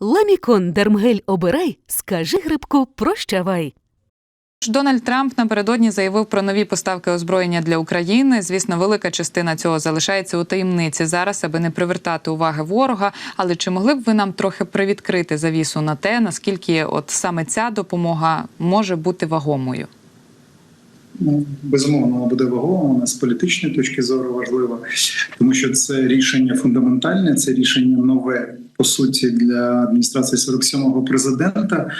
Ламікон Дермгель обирай, скажи грибку прощавай. Дональд Трамп напередодні заявив про нові поставки озброєння для України. Звісно, велика частина цього залишається у таємниці зараз, аби не привертати уваги ворога. Але чи могли б ви нам трохи привідкрити завісу на те, наскільки от саме ця допомога може бути вагомою? Ну, безумовно, вона буде вагома. Вона з політичної точки зору важлива, тому що це рішення фундаментальне, це рішення нове по суті для адміністрації 47-го президента.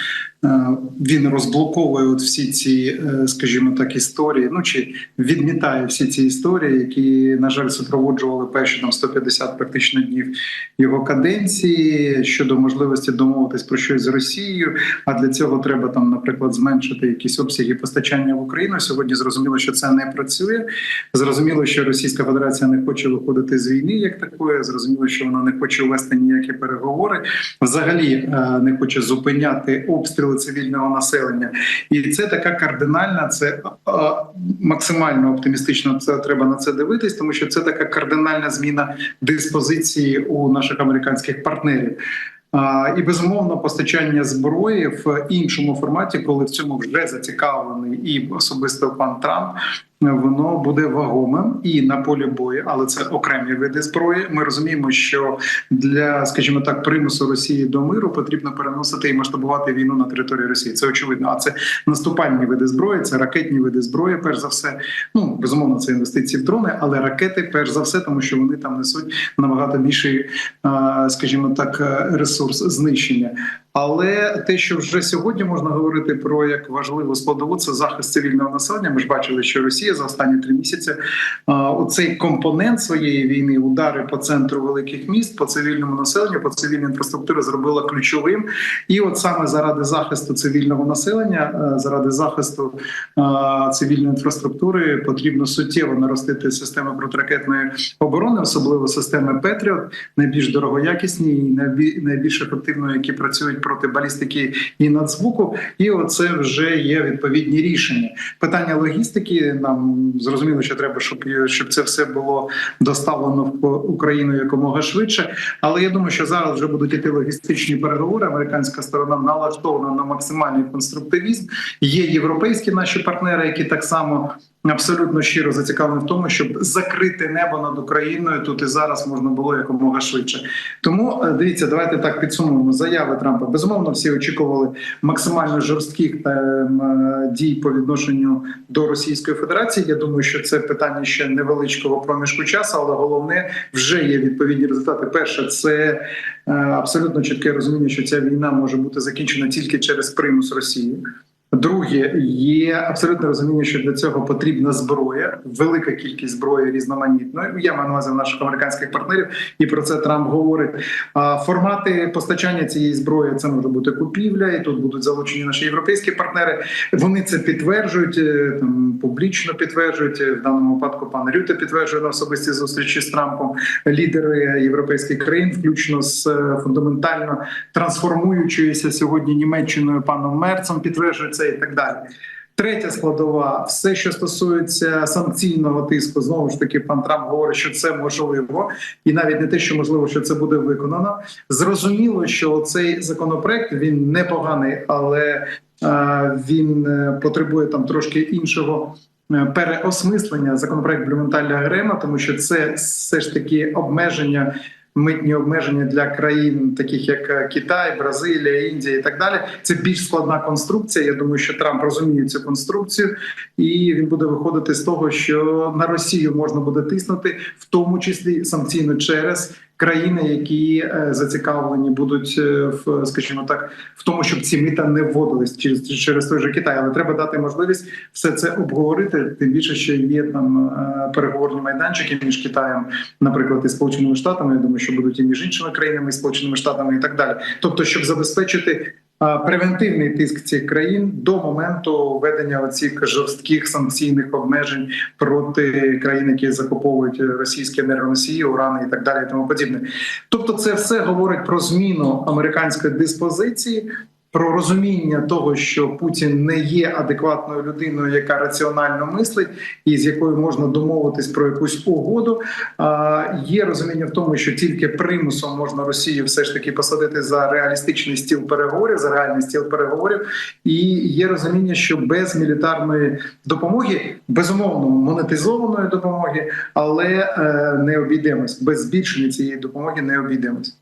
Е, Він розблоковує от всі ці, е, скажімо так, історії. Ну чи відмітає всі ці історії, які на жаль супроводжували перші там 150 практично днів його каденції щодо можливості домовитись про щось з Росією. А для цього треба там, наприклад, зменшити якісь обсяги постачання в Україну. Сьогодні зрозуміло, що це не працює. Зрозуміло, що Російська Федерація не хоче виходити з війни як такої. Зрозуміло, що вона не хоче вести ніякі переговори. Взагалі е, не хоче зупиняти обстріли цивільного населення, і це така кардинальна, це е, максимально оптимістично. Це треба на це дивитись, тому що це така кардинальна зміна диспозиції у наших американських партнерів. І безумовно постачання зброї в іншому форматі, коли в цьому вже зацікавлений і особисто пан Трамп. Воно буде вагомим і на полі бою, але це окремі види зброї. Ми розуміємо, що для, скажімо так, примусу Росії до миру потрібно переносити і масштабувати війну на території Росії. Це очевидно. А це наступальні види зброї, це ракетні види зброї. Перш за все, ну безумовно, це інвестиції в дрони, але ракети, перш за все, тому що вони там несуть набагато більший, скажімо так, ресурс знищення. Але те, що вже сьогодні можна говорити про як важливу складову, це захист цивільного населення. Ми ж бачили, що Росія за останні три місяці оцей компонент своєї війни, удари по центру великих міст, по цивільному населенню, по цивільній інфраструктурі зробила ключовим. І от саме заради захисту цивільного населення, заради захисту цивільної інфраструктури, потрібно суттєво наростити системи протиракетної оборони, особливо системи Петріот, найбільш дорогоякісні і найбільш ефективно, які працюють проти балістики і надзвуку, і оце вже є відповідні рішення. Питання логістики нам зрозуміло, що треба, щоб щоб це все було доставлено в Україну якомога швидше. Але я думаю, що зараз вже будуть іти логістичні переговори. Американська сторона налаштована на максимальний конструктивізм. Є європейські наші партнери, які так само. Абсолютно щиро зацікавлені в тому, щоб закрити небо над Україною тут і зараз можна було якомога швидше. Тому е, дивіться, давайте так підсумуємо заяви Трампа. Безумовно, всі очікували максимально жорстких е, дій по відношенню до Російської Федерації. Я думаю, що це питання ще невеличкого проміжку часу, але головне вже є відповідні результати. Перше, це е, абсолютно чітке розуміння, що ця війна може бути закінчена тільки через примус Росії. Друге, є абсолютне розуміння, що для цього потрібна зброя, велика кількість зброї різноманітної. Я маю на увазі наших американських партнерів, і про це Трамп говорить. Формати постачання цієї зброї це може бути купівля, і тут будуть залучені наші європейські партнери. Вони це підтверджують е, там публічно підтверджують в даному випадку. Пан Рюте підтверджує на особистій зустрічі з Трампом лідери європейських країн, включно з е, фундаментально трансформуючоюся сьогодні Німеччиною паном Мерцем, підтверджують це і так далі. Третя складова, все, що стосується санкційного тиску, знову ж таки, пан Трамп говорить, що це можливо, і навіть не те, що можливо, що це буде виконано. Зрозуміло, що цей законопроект він непоганий, але е, він потребує там трошки іншого. Переосмислення законопроект Блюменталя Грема, тому що це все ж таки обмеження митні обмеження для країн, таких як Китай, Бразилія, Індія і так далі. Це більш складна конструкція. Я думаю, що Трамп розуміє цю конструкцію, і він буде виходити з того, що на Росію можна буде тиснути, в тому числі санкційно через. Країни, які е, зацікавлені, будуть е, в, скажімо так, в тому, щоб ці мита не вводились через через той же Китай, але треба дати можливість все це обговорити. Тим більше, що є там е, переговорні майданчики між Китаєм, наприклад, і Сполученими Штатами. Я думаю, що будуть і між іншими країнами, і Сполученими Штатами, і так далі. Тобто, щоб забезпечити превентивний тиск цих країн до моменту введення оцих жорстких санкційних обмежень проти країн, які закуповують російські енергоносії, урани і так далі, і тому подібне. Тобто, це все говорить про зміну американської диспозиції. Про розуміння того, що Путін не є адекватною людиною, яка раціонально мислить, і з якою можна домовитись про якусь угоду. А є розуміння в тому, що тільки примусом можна Росію все ж таки посадити за реалістичний стіл переговорів, за реальний стіл переговорів, і є розуміння, що без мілітарної допомоги, безумовно, монетизованої допомоги, але е, не обійдемось без збільшення цієї допомоги, не обійдемось.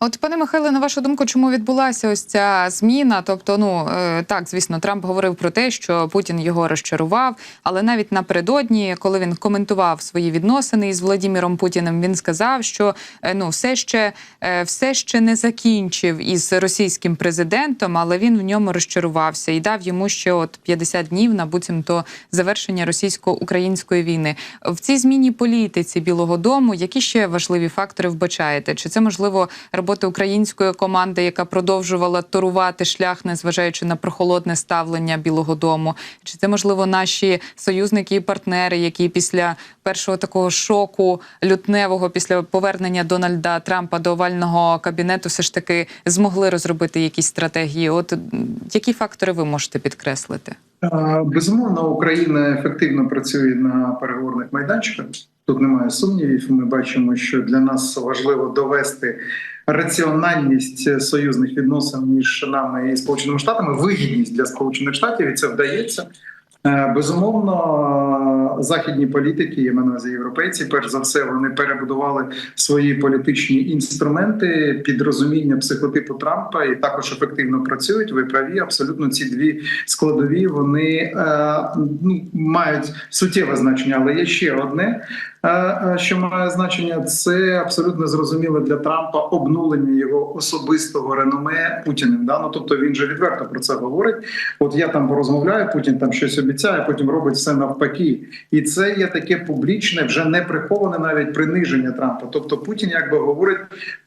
От, пане Михайле, на вашу думку, чому відбулася ось ця зміна? Тобто, ну е, так, звісно, Трамп говорив про те, що Путін його розчарував, але навіть напередодні, коли він коментував свої відносини із Владіміром Путіним, він сказав, що е, ну все ще е, все ще не закінчив із російським президентом, але він в ньому розчарувався і дав йому ще от 50 днів на буцімто завершення російсько-української війни. В цій зміні політиці Білого Дому які ще важливі фактори вбачаєте? Чи це можливо роботи української команди, яка продовжувала торувати шлях, незважаючи на прохолодне ставлення Білого Дому? Чи це можливо наші союзники і партнери, які після першого такого шоку лютневого, після повернення Дональда Трампа до овального кабінету, все ж таки змогли розробити якісь стратегії? От які фактори ви можете підкреслити? Безумовно, Україна ефективно працює на переговорних майданчиках. Тут немає сумнівів. Ми бачимо, що для нас важливо довести раціональність союзних відносин між нами і Сполученими Штатами, вигідність для Сполучених Штатів, і це вдається. Е, Безумовно, західні політики, я маю увазі європейці, перш за все, вони перебудували свої політичні інструменти під розуміння психотипу Трампа і також ефективно працюють. Ви праві, абсолютно ці дві складові вони е, ну, мають суттєве значення, але є ще одне. Е, е, Що має значення, це абсолютно зрозуміло для Трампа обнулення його особистого реноме Путіним. Да? Ну, тобто він же відверто про це говорить. От я там порозмовляю, Путін там щось обіцяє, потім робить все навпаки. І це є таке публічне, вже не приховане навіть приниження Трампа. Тобто Путін якби говорить,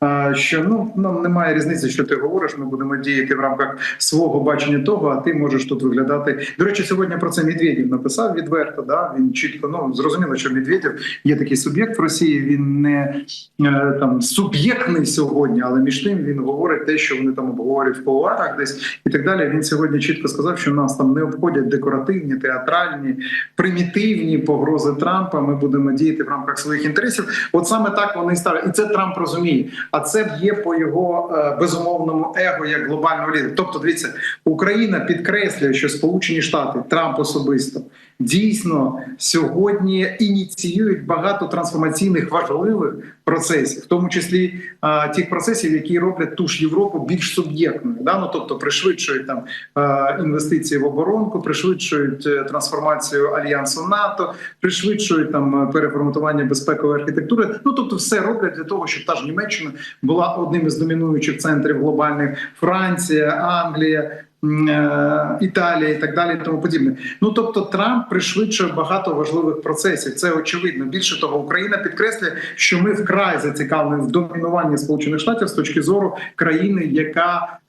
е, що ну нам немає різниці, що ти говориш. Ми будемо діяти в рамках свого бачення того, а ти можеш тут виглядати. До речі, сьогодні про це Медведєв написав відверто. Да? Він чітко ну зрозуміло, що Медведєв є такий суб'єкт в Росії. Він не е, там суб'єктний сьогодні, але між тим він говорить те, що вони там обговорюють в кулуарах десь і так далі. Він сьогодні чітко сказав, що нас там не обходять декоративні, театральні, примітивні погрози Трампа. Ми будемо діяти в рамках своїх інтересів. От саме так вони і ставлять. І це Трамп розуміє. А це є по його е, безумовному его як глобального лідера. Тобто, дивіться, Україна підкреслює, що Сполучені Штати Трамп особисто дійсно сьогодні ініціюють багато трансформаційних важливих процесів, в тому числі а, тих процесів, які роблять ту ж Європу більш суб'єктною. Да? Ну, тобто пришвидшують там а, інвестиції в оборонку, пришвидшують е, трансформацію альянсу НАТО, пришвидшують там е, переформатування безпекової архітектури. Ну тобто, все роблять для того, щоб та ж Німеччина була одним із домінуючих центрів глобальних Франція, Англія. Е, Італія і так далі, і тому подібне. Ну тобто, Трамп пришвидшує багато важливих процесів. Це очевидно. Більше того, Україна підкреслює, що ми вкрай зацікавлені в домінуванні Сполучених Штатів з точки зору країни, яка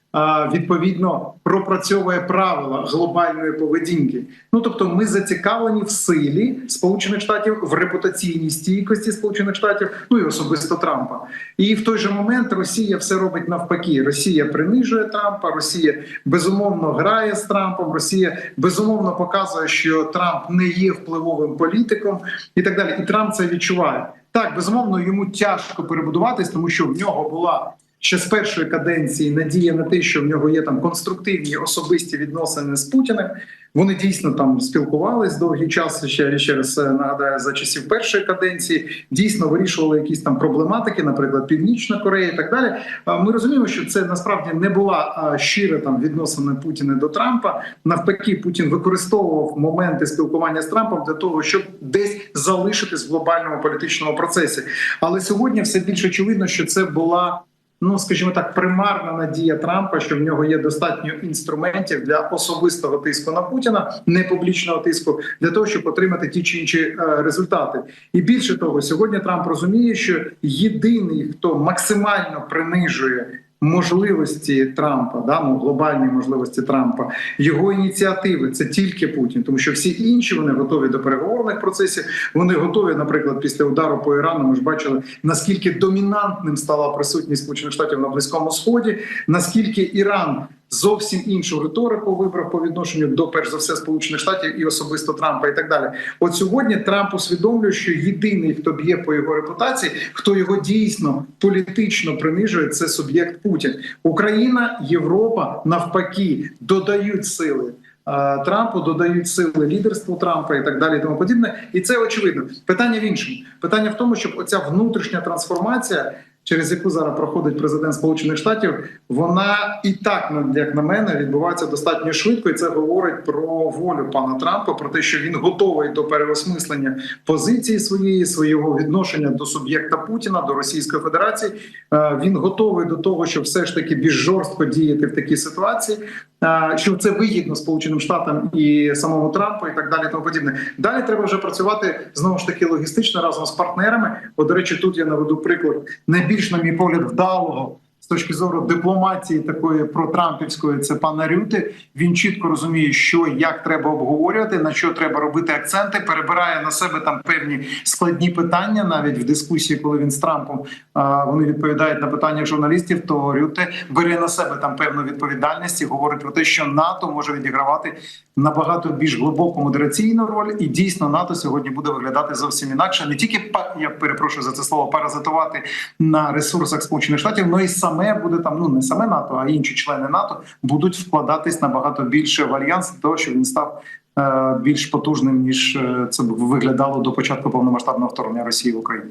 відповідно пропрацьовує правила глобальної поведінки. Ну тобто, ми зацікавлені в силі Сполучених Штатів, в репутаційній стійкості Сполучених Штатів, ну і особисто Трампа. І в той же момент Росія все робить навпаки. Росія принижує Трампа, Росія безумовно грає з Трампом. Росія безумовно показує, що Трамп не є впливовим політиком, і так далі. І Трамп це відчуває. Так, безумовно, йому тяжко перебудуватись, тому що в нього була ще з першої каденції надія на те, що в нього є там конструктивні особисті відносини з Путіним. Вони дійсно там спілкувались довгий час. Ще ще раз е, нагадаю за часів першої каденції. Дійсно вирішували якісь там проблематики, наприклад, Північна Корея і так далі. Ми розуміємо, що це насправді не була щира там відносина Путіна до Трампа. Навпаки, Путін використовував моменти спілкування з Трампом для того, щоб десь залишитись в глобальному політичному процесі. Але сьогодні все більш очевидно, що це була ну скажімо так, примарна надія Трампа, що в нього є достатньо інструментів для особистого тиску на Путіна, не публічного тиску, для того, щоб отримати ті чи інші е, результати. І більше того, сьогодні Трамп розуміє, що єдиний, хто максимально принижує. Можливості Трампа, да, ну, глобальні можливості Трампа, його ініціативи це тільки Путін, тому що всі інші вони готові до переговорних процесів. Вони готові, наприклад, після удару по Ірану. Ми ж бачили наскільки домінантним стала присутність Сполучених Штатів на Близькому Сході, наскільки Іран зовсім іншу риторику вибрав по відношенню до перш за все Сполучених Штатів і особисто Трампа, і так далі. От сьогодні Трамп усвідомлює, що єдиний, хто б'є по його репутації, хто його дійсно політично принижує, це суб'єкт Путін. Україна, Європа навпаки додають сили. е, Трампу додають сили лідерству Трампа і так далі, і тому подібне, і це очевидно. Питання в іншому. Питання в тому, щоб оця внутрішня трансформація, через яку зараз проходить президент Сполучених Штатів, вона і так, як на мене, відбувається достатньо швидко, і це говорить про волю пана Трампа, про те, що він готовий до переосмислення позиції своєї, свого відношення до суб'єкта Путіна, до Російської Федерації. Е, Він готовий до того, щоб все ж таки більш жорстко діяти в такій ситуації. Що це вигідно Сполученим Штатам і самому Трампу, і так далі. і Тому подібне. Далі треба вже працювати знову ж таки логістично разом з партнерами. Бо, до речі, тут я наведу приклад найбільш, на мій погляд, вдалого з точки зору дипломатії такої протрампівської. Це пана Рюти. Він чітко розуміє, що як треба обговорювати, на що треба робити акценти. Перебирає на себе там певні складні питання, навіть в дискусії, коли він з Трампом вони відповідають на питання журналістів. То Рюте бере на себе там певну відповідальність і говорить про те, що НАТО може відігравати набагато більш глибоку модераційну роль, і дійсно НАТО сьогодні буде виглядати зовсім інакше. Не тільки я перепрошую за це слово паразитувати на ресурсах Сполучених Штатів, але і саме буде там. Ну не саме НАТО, а інші члени НАТО будуть вкладатись набагато більше в альянс для того, щоб він став. е, Більш потужним ніж е, це виглядало до початку повномасштабного вторгнення Росії в Україну.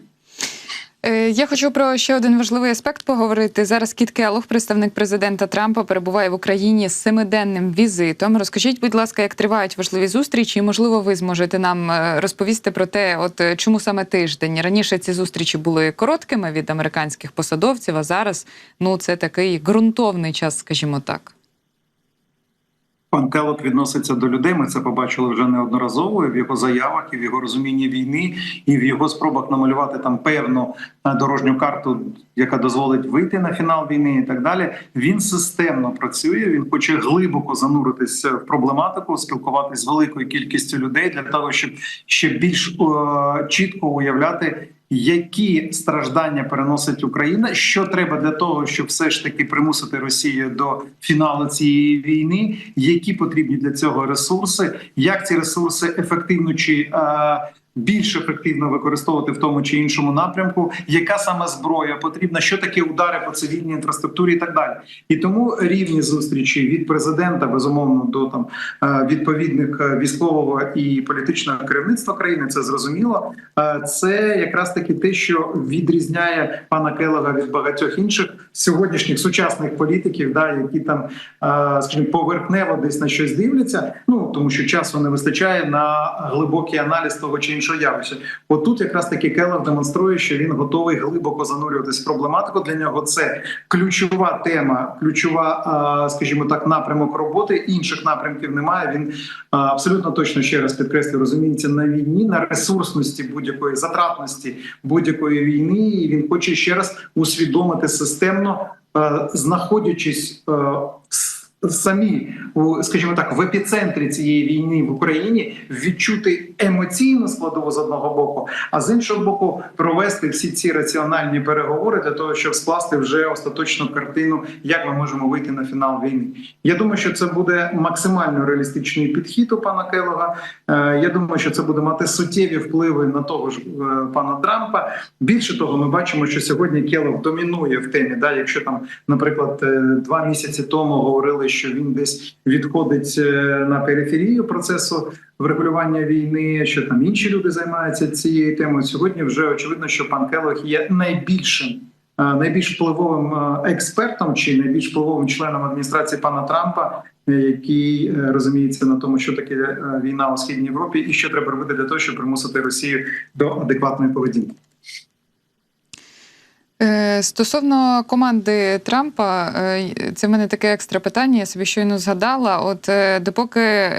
Е, Я хочу про ще один важливий аспект поговорити. Зараз Кіт Келлог, представник президента Трампа, перебуває в Україні з семиденним візитом. Розкажіть, будь ласка, як тривають важливі зустрічі, і можливо, ви зможете нам е, розповісти про те, от е, чому саме тиждень раніше ці зустрічі були короткими від американських посадовців, а зараз ну це такий ґрунтовний час, скажімо так. Пан Келок відноситься до людей. Ми це побачили вже неодноразово і в його заявах, і в його розумінні війни, і в його спробах намалювати там певну дорожню карту, яка дозволить вийти на фінал війни, і так далі. Він системно працює. Він хоче глибоко зануритися в проблематику, спілкуватися з великою кількістю людей для того, щоб ще більш е, чітко уявляти. Які страждання переносить Україна? Що треба для того, щоб все ж таки примусити Росію до фіналу цієї війни? Які потрібні для цього ресурси? Як ці ресурси ефективно чи е, більш ефективно використовувати в тому чи іншому напрямку? Яка саме зброя потрібна? Що таке удари по цивільній інфраструктурі і так далі? І тому рівні зустрічі від президента безумовно до там е, відповідних е, військового і політичного керівництва країни, це зрозуміло. Е, Це якраз таки те, що відрізняє пана Келога від багатьох інших сьогоднішніх сучасних політиків, да, які там, скажімо, поверхнево десь на щось дивляться. Ну тому що часу не вистачає на глибокий аналіз того чи іншого явища. От тут якраз таки Келог демонструє, що він готовий глибоко занурюватись в проблематику. Для нього це ключова тема, ключова, скажімо так, напрямок роботи. Інших напрямків немає. Він абсолютно точно ще раз підкреслюю, розуміється на війні, на ресурсності будь-якої затратності будь-якої війни. І він хоче ще раз усвідомити системно, знаходячись с- самі у, скажімо так, в епіцентрі цієї війни в Україні відчути емоційну складову з одного боку, а з іншого боку, провести всі ці раціональні переговори для того, щоб скласти вже остаточну картину, як ми можемо вийти на фінал війни. Я думаю, що це буде максимально реалістичний підхід у пана Келога. Е, Я думаю, що це буде мати суттєві впливи на того ж е, пана Трампа. Більше того, ми бачимо, що сьогодні Келог домінує в темі. Да, якщо там, наприклад, е, два місяці тому говорили, що він десь відходить е, на периферію процесу врегулювання війни, що там інші люди займаються цією темою. Сьогодні вже очевидно, що пан Келог є найбільшим. е, Найбільш впливовим е, експертом чи найбільш впливовим членом адміністрації пана Трампа, який розуміється на тому, що таке війна у східній Європі, і що треба робити для того, щоб примусити Росію до адекватної поведінки. Е, Стосовно команди Трампа, е, це в мене таке екстра питання. Я собі щойно згадала. От е, допоки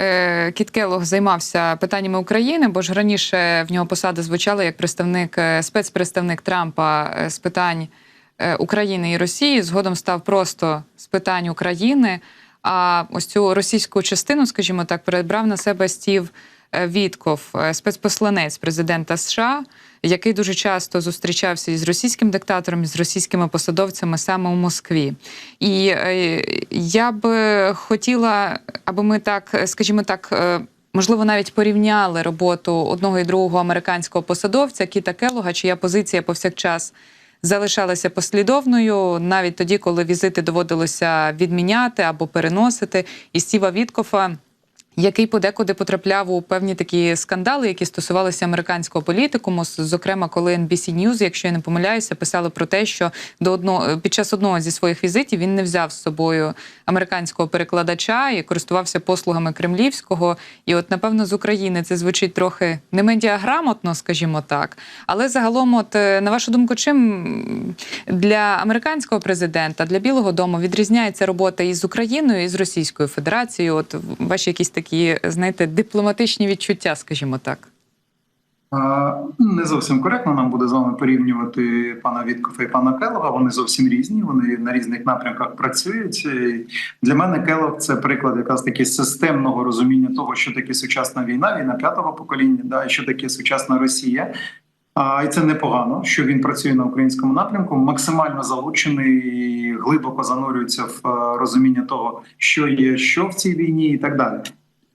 Кіт Келлог займався питаннями України, бо ж раніше в нього посада звучала як представник спецпредставник Трампа з питань України і Росії, згодом став просто з питань України. А ось цю російську частину, скажімо так, перебрав на себе Стів Вітков, е, спецпосланець президента США, який дуже часто зустрічався із російським диктатором, з російськими посадовцями саме у Москві. І е, я б хотіла, аби ми так, скажімо так. е, Можливо, навіть порівняли роботу одного і другого американського посадовця Кіта Келога, чия позиція повсякчас залишалася послідовною, навіть тоді, коли візити доводилося відміняти або переносити, і Стіва Віткофа, який подекуди потрапляв у певні такі скандали, які стосувалися американського політикуму. Зокрема, коли NBC News, якщо я не помиляюся, писали про те, що до одного під час одного зі своїх візитів він не взяв з собою американського перекладача і користувався послугами кремлівського. І, от, напевно, з України це звучить трохи не медіаграмотно, скажімо так. Але загалом, от е, на вашу думку, чим для американського президента, для Білого Дому відрізняється робота із Україною і з Російською Федерацією? От ваші якісь такі, знаєте, дипломатичні відчуття, скажімо так. Не зовсім коректно нам буде з вами порівнювати пана Віткофа і пана Келога. Вони зовсім різні. Вони на різних напрямках працюють. Для мене Келог це приклад якраз таки системного розуміння того, що таке сучасна війна, війна п'ятого покоління, да, і що таке сучасна Росія. А і це непогано, що він працює на українському напрямку, максимально залучений, і глибоко занурюється в е, розуміння того, що є, що в цій війні, і так далі.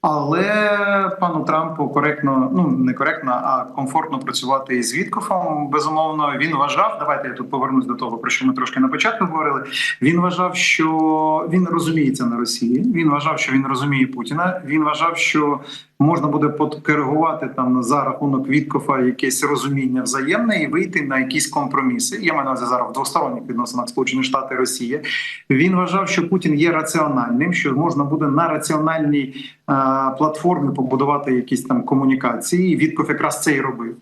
Але пану Трампу коректно, ну не коректно, а комфортно працювати із Віткофом. Безумовно, він вважав. Давайте я тут повернусь до того, про що ми трошки на початку говорили. Він вважав, що він розуміється на Росії. Він вважав, що він розуміє Путіна. Він вважав, що можна буде подкоригувати там за рахунок Віткофа якесь розуміння взаємне і вийти на якісь компроміси. Я маю на зараз в двосторонніх відносинах Сполучені Штати і Росія. Він вважав, що Путін є раціональним, що можна буде на раціональній е, платформі побудувати якісь там комунікації. І якраз це і робив.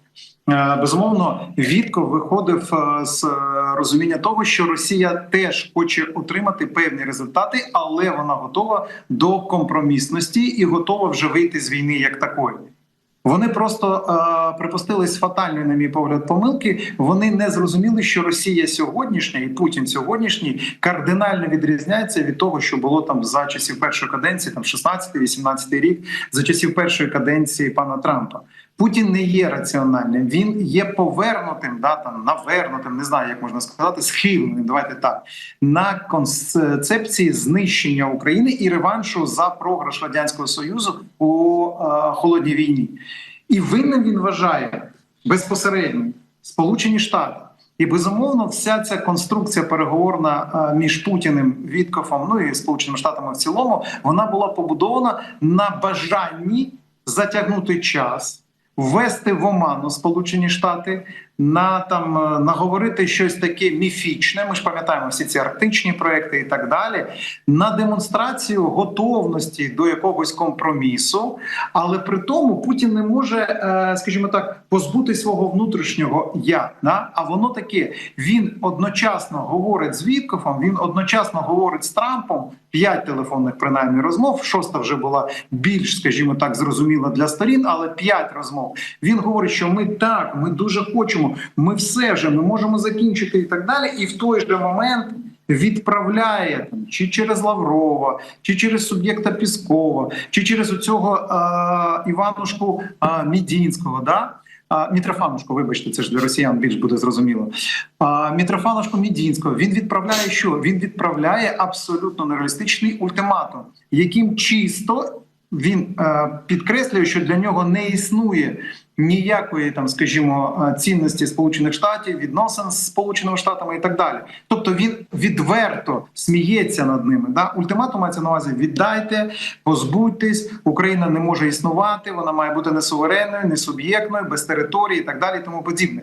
Е, Безумовно, Вітков виходив е, з е, розуміння того, що Росія теж хоче отримати певні результати, але вона готова до компромісності і готова вже вийти з війни як такої. Вони просто е, припустились фатальної, на мій погляд, помилки. Вони не зрозуміли, що Росія сьогоднішня і Путін сьогоднішній кардинально відрізняється від того, що було там за часів першої каденції, там 16-18 рік, за часів першої каденції пана Трампа. Путін не є раціональним, він є повернутим, да там навернутим, не знаю, як можна сказати, схиленим. Давайте так на концепції знищення України і реваншу за програш радянського союзу у е, холодній війні. І винним він вважає безпосередньо Сполучені Штати. І безумовно, вся ця конструкція переговорна е, між Путіним, Віткофом, ну і Сполученими Штатами в цілому, вона була побудована на бажанні затягнути час, ввести в оману Сполучені Штати, на там е, наговорити щось таке міфічне. Ми ж пам'ятаємо всі ці арктичні проекти і так далі, на демонстрацію готовності до якогось компромісу. Але при тому Путін не може, е, скажімо так, позбути свого внутрішнього я. Да? А воно таке: він одночасно говорить з Віткофом, він одночасно говорить з Трампом. П'ять телефонних принаймні розмов. Шоста вже була більш, скажімо так, зрозуміла для сторін, але п'ять розмов. Він говорить, що ми так, ми дуже хочемо, ми все вже ми можемо закінчити і так далі. І в той же момент відправляє там чи через Лаврова, чи через суб'єкта Піскова, чи через оцього е, Іванушку е, Мідінського. Да? А, Мітрофанушку, вибачте, це ж для росіян більш буде зрозуміло. А, Мітрофанушку Мідінського він відправляє що? Він відправляє абсолютно нереалістичний ультиматум, яким чисто він е, підкреслює, що для нього не існує ніякої там, скажімо, е, цінності Сполучених Штатів, відносин з Сполученими Штатами і так далі. Тобто він відверто сміється над ними. Да? Ультиматум мається на увазі: віддайте, позбудьтесь, Україна не може існувати, вона має бути не суверенною, не суб'єктною, без території і так далі, і тому подібне.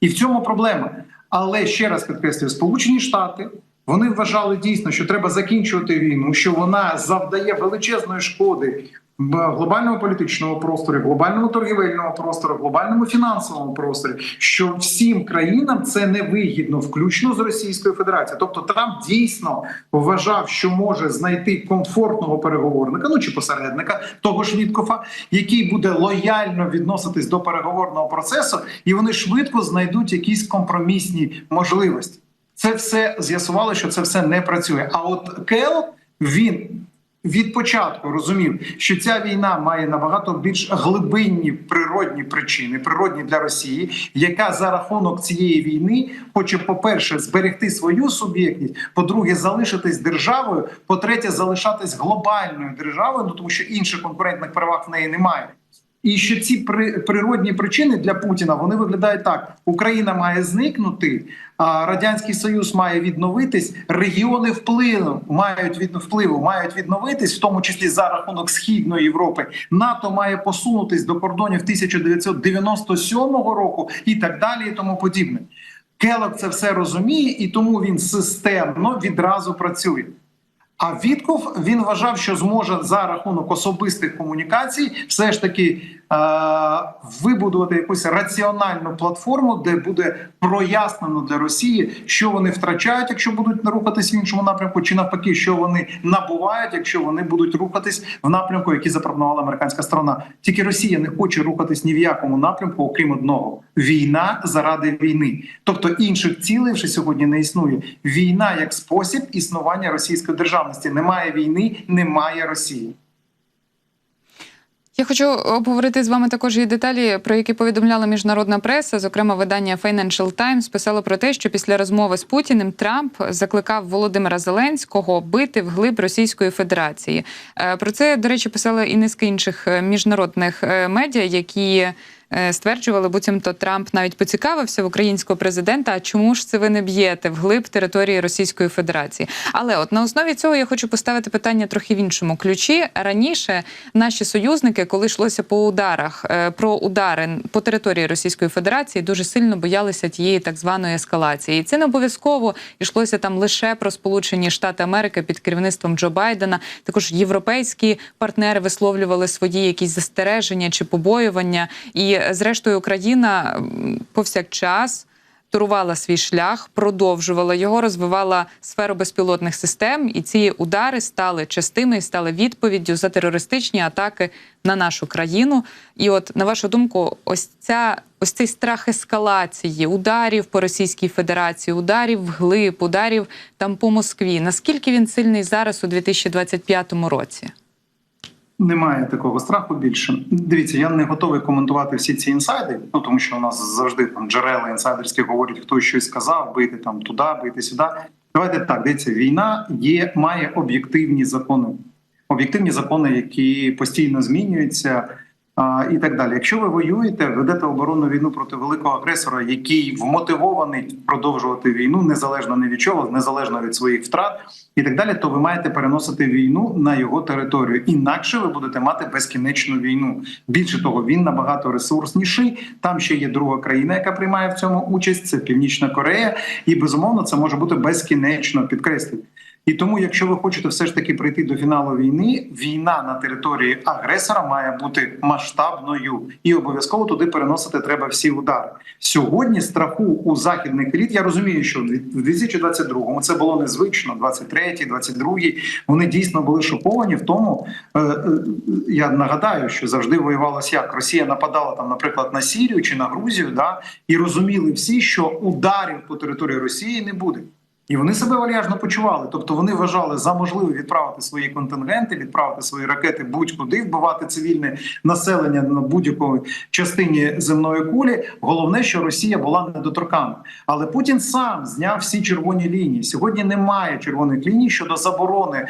І в цьому проблема. Але ще раз підкреслюю, Сполучені Штати. Вони вважали дійсно, що треба закінчувати війну, що вона завдає величезної шкоди в глобальному політичному просторі, в глобальному торгівельному просторі, глобальному фінансовому просторі, що всім країнам це не вигідно, включно з Російською Федерацією. Тобто Трамп дійсно вважав, що може знайти комфортного переговорника, ну чи посередника того ж Віткофа, який буде лояльно відноситись до переговорного процесу, і вони швидко знайдуть якісь компромісні можливості. Це все з'ясувало, що це все не працює. А от Кел він від початку розумів, що ця війна має набагато більш глибинні природні причини, природні для Росії, яка за рахунок цієї війни хоче, по-перше, зберегти свою суб'єктність, по-друге, залишитись державою, по-третє, залишатись глобальною державою, ну тому що інших конкурентних переваг в неї немає. І що ці при, природні причини для Путіна вони виглядають так: Україна має зникнути, радянський Союз має відновитись. Регіони впливу мають від впливу, мають відновитись, в тому числі за рахунок східної Європи. НАТО має посунутись до кордонів 1997 року і так далі, і тому подібне. Келок це все розуміє, і тому він системно відразу працює. А Вітков він вважав, що зможе за рахунок особистих комунікацій все ж таки вибудувати якусь раціональну платформу, де буде прояснено для Росії, що вони втрачають, якщо будуть рухатись в іншому напрямку, чи навпаки, що вони набувають, якщо вони будуть рухатись в напрямку, який запропонувала американська сторона. Тільки Росія не хоче рухатись ні в якому напрямку, окрім одного: війна заради війни. Тобто інших цілей вже сьогодні не існує. Війна як спосіб існування російської державності. Немає війни, немає Росії. Я хочу обговорити з вами також і деталі, про які повідомляла міжнародна преса. Зокрема, видання Financial Times писало про те, що після розмови з Путіним Трамп закликав Володимира Зеленського бити вглиб Російської Федерації. Е, Про це, до речі, писали і низки інших е, міжнародних е, медіа, які стверджували, буцімто Трамп навіть поцікавився в українського президента. А чому ж це ви не б'єте вглиб території Російської Федерації? Але от на основі цього я хочу поставити питання трохи в іншому ключі. Раніше наші союзники, коли йшлося по ударах е, про удари по території Російської Федерації, дуже сильно боялися тієї так званої ескалації. І це не обов'язково йшлося там лише про Сполучені Штати Америки під керівництвом Джо Байдена. Також європейські партнери висловлювали свої якісь застереження чи побоювання. І зрештою Україна повсякчас турувала свій шлях, продовжувала його, розвивала сферу безпілотних систем, і ці удари стали частиною, стали відповіддю за терористичні атаки на нашу країну. І, от на вашу думку, ось ця ось цей страх ескалації, ударів по Російській Федерації, ударів вглиб, ударів там по Москві. Наскільки він сильний зараз у 2025 році? Немає такого страху більше. Дивіться, я не готовий коментувати всі ці інсайди. Ну тому що у нас завжди там джерела інсайдерські говорять, хто щось сказав, бити там туди, бити сюди. Давайте так. Дивіться, війна є, має об'єктивні закони, об'єктивні закони, які постійно змінюються. І так далі. Якщо ви воюєте, ведете оборонну війну проти великого агресора, який вмотивований продовжувати війну незалежно ні від чого, незалежно від своїх втрат і так далі, то ви маєте переносити війну на його територію. Інакше ви будете мати безкінечну війну. Більше того, він набагато ресурсніший. Там ще є друга країна, яка приймає в цьому участь. Це Північна Корея, і безумовно це може бути безкінечно підкреслюю. І тому, якщо ви хочете все ж таки прийти до фіналу війни, війна на території агресора має бути масштабною і обов'язково туди переносити треба всі удари. Сьогодні страху у західних еліт, я розумію, що в 2022-му це було незвично. 23-й, 22-й, вони дійсно були шоковані в тому. е, е, Я нагадаю, що завжди воювалося як Росія нападала там, наприклад, на Сірію чи на Грузію, да і розуміли всі, що ударів по території Росії не буде. І вони себе вальяжно почували. Тобто вони вважали за можливе відправити свої контингенти, відправити свої ракети будь-куди, вбивати цивільне населення на будь-якій частині земної кулі. Головне, що Росія була недоторкана. Але Путін сам зняв всі червоні лінії. Сьогодні немає червоних ліній щодо заборони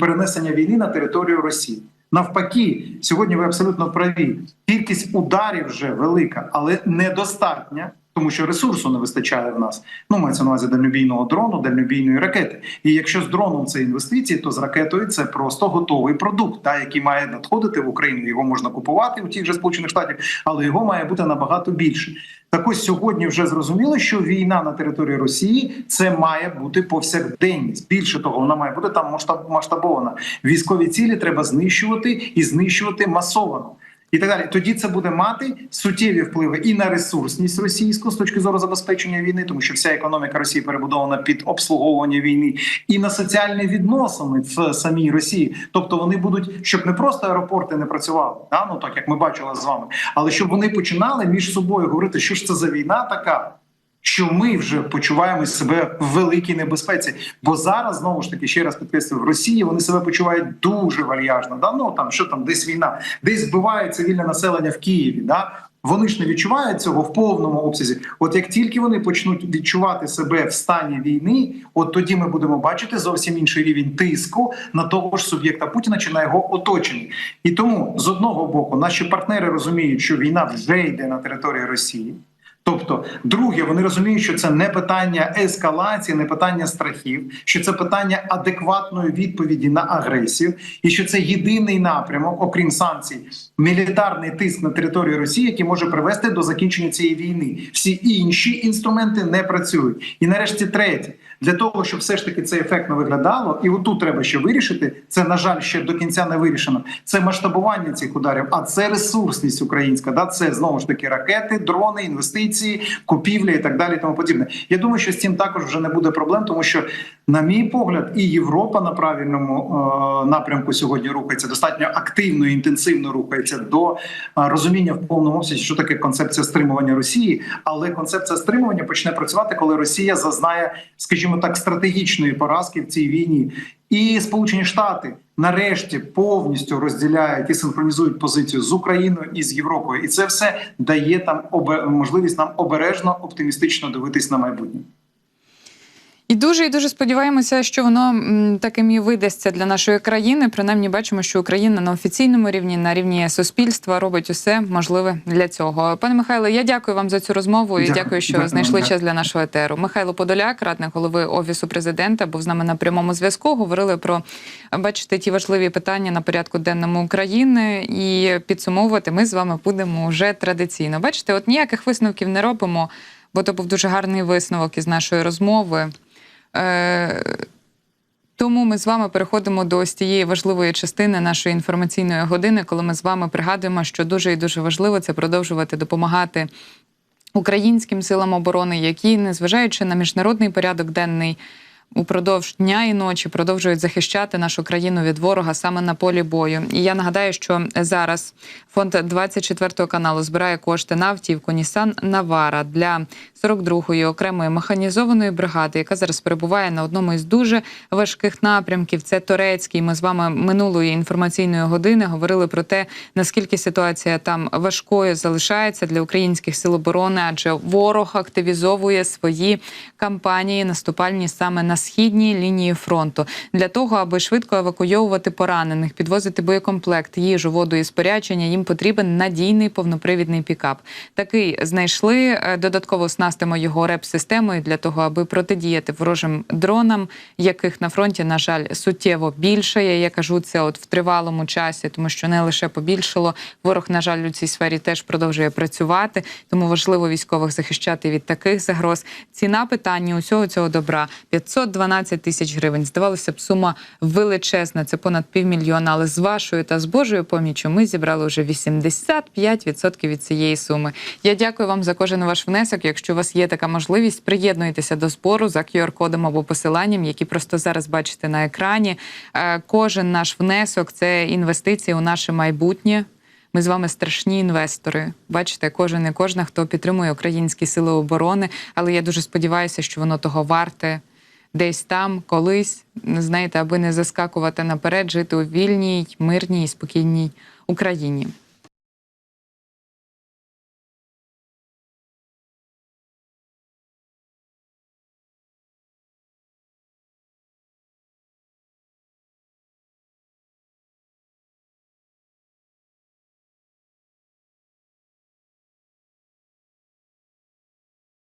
перенесення війни на територію Росії. Навпаки, сьогодні ви абсолютно праві. Кількість ударів вже велика, але недостатня. Тому що ресурсу не вистачає в нас. Ну, мається на увазі дальнобійного дрону, дальнобійної ракети. І якщо з дроном це інвестиції, то з ракетою це просто готовий продукт, та який має надходити в Україну. Його можна купувати у тих же сполучених штатів, але його має бути набагато більше. Так ось сьогодні вже зрозуміло, що війна на території Росії це має бути повсякденність. Більше того, вона має бути там масштаб- масштабована. Військові цілі треба знищувати і знищувати масово. І так далі, тоді це буде мати суттєві впливи і на ресурсність російську з точки зору забезпечення війни, тому що вся економіка Росії перебудована під обслуговування війни, і на соціальні відносини в самій Росії. Тобто вони будуть, щоб не просто аеропорти не працювали, да? ну так як ми бачили з вами, але щоб вони починали між собою говорити, що ж це за війна така. Що ми вже почуваємо себе в великій небезпеці. Бо зараз знову ж таки ще раз підкреслюю, в Росії вони себе почувають дуже вальяжно. Да? Ну там що там, десь війна, десь вбиває цивільне населення в Києві. Да? Вони ж не відчувають цього в повному обсязі. От як тільки вони почнуть відчувати себе в стані війни, от тоді ми будемо бачити зовсім інший рівень тиску на того ж суб'єкта Путіна чи на його оточенні. І тому з одного боку наші партнери розуміють, що війна вже йде на території Росії. Тобто, друге, вони розуміють, що це не питання ескалації, не питання страхів, що це питання адекватної відповіді на агресію, і що це єдиний напрямок, окрім санкцій, мілітарний тиск на територію Росії, який може привести до закінчення цієї війни. Всі інші інструменти не працюють. І нарешті третє, для того, щоб все ж таки це ефектно виглядало, і отут треба ще вирішити. Це на жаль ще до кінця не вирішено. Це масштабування цих ударів, а це ресурсність українська. Да, це знову ж таки ракети, дрони, інвестиції, купівля і так далі. і Тому подібне. Я думаю, що з цим також вже не буде проблем, тому що, на мій погляд, і Європа на правильному е, напрямку сьогодні рухається достатньо активно і інтенсивно рухається до е, розуміння в повному обсязі, що таке концепція стримування Росії. Але концепція стримування почне працювати, коли Росія зазнає, скажімо так, стратегічної поразки в цій війні. І Сполучені Штати нарешті повністю розділяють і синхронізують позицію з Україною і з Європою, і це все дає там можливість нам обережно оптимістично дивитись на майбутнє. І дуже і дуже сподіваємося, що воно таким і видасться для нашої країни. Принаймні бачимо, що Україна на офіційному рівні, на рівні суспільства робить усе можливе для цього. Пане Михайле, я дякую вам за цю розмову і Дякую. дякую, що Дякую. знайшли Дякую. час для нашого етеру. Михайло Подоляк, радник голови офісу президента, був з нами на прямому зв'язку. Говорили про бачите ті важливі питання на порядку денному України. І підсумовувати ми з вами будемо вже традиційно. Бачите, от ніяких висновків не робимо, бо то був дуже гарний висновок із нашої розмови. Е, тому ми з вами переходимо до ось тієї важливої частини нашої інформаційної години, коли ми з вами пригадуємо, що дуже і дуже важливо це продовжувати допомагати українським силам оборони, які, незважаючи на міжнародний порядок денний, упродовж дня і ночі продовжують захищати нашу країну від ворога саме на полі бою. І я нагадаю, що зараз фонд 24 каналу збирає кошти на автівку Нісан Навара для 42-ї окремої механізованої бригади, яка зараз перебуває на одному із дуже важких напрямків. Це Торецький. Ми з вами минулої інформаційної години говорили про те, наскільки ситуація там важкою залишається для українських сил оборони, адже ворог активізовує свої кампанії наступальні саме на східній лінії фронту для того, аби швидко евакуйовувати поранених, підвозити боєкомплект, їжу, воду і спорядження. Їм потрібен надійний повнопривідний пікап. Такий знайшли. Е, Додатково оснастимо його реп-системою для того, аби протидіяти ворожим дронам, яких на фронті, на жаль, суттєво більше. Я кажу це от в тривалому часі, тому що не лише побільшало. Ворог, на жаль, у цій сфері теж продовжує працювати. Тому важливо військових захищати від таких загроз. Ціна питання усього цього добра 512 тисяч гривень. Здавалося б, сума величезна. Це понад півмільйона. Але з вашою та з Божою поміччю ми зібрали вже 85% від цієї суми. Я дякую вам за кожен ваш внесок. Якщо у вас є така можливість, приєднуйтеся до збору за QR-кодом або посиланням, які просто зараз бачите на екрані. Е, Кожен наш внесок це інвестиції у наше майбутнє. Ми з вами страшні інвестори. Бачите, кожен і кожна, хто підтримує українські сили оборони. Але я дуже сподіваюся, що воно того варте. Десь там, колись, знаєте, аби не заскакувати наперед, жити у вільній, мирній спокійній Україні.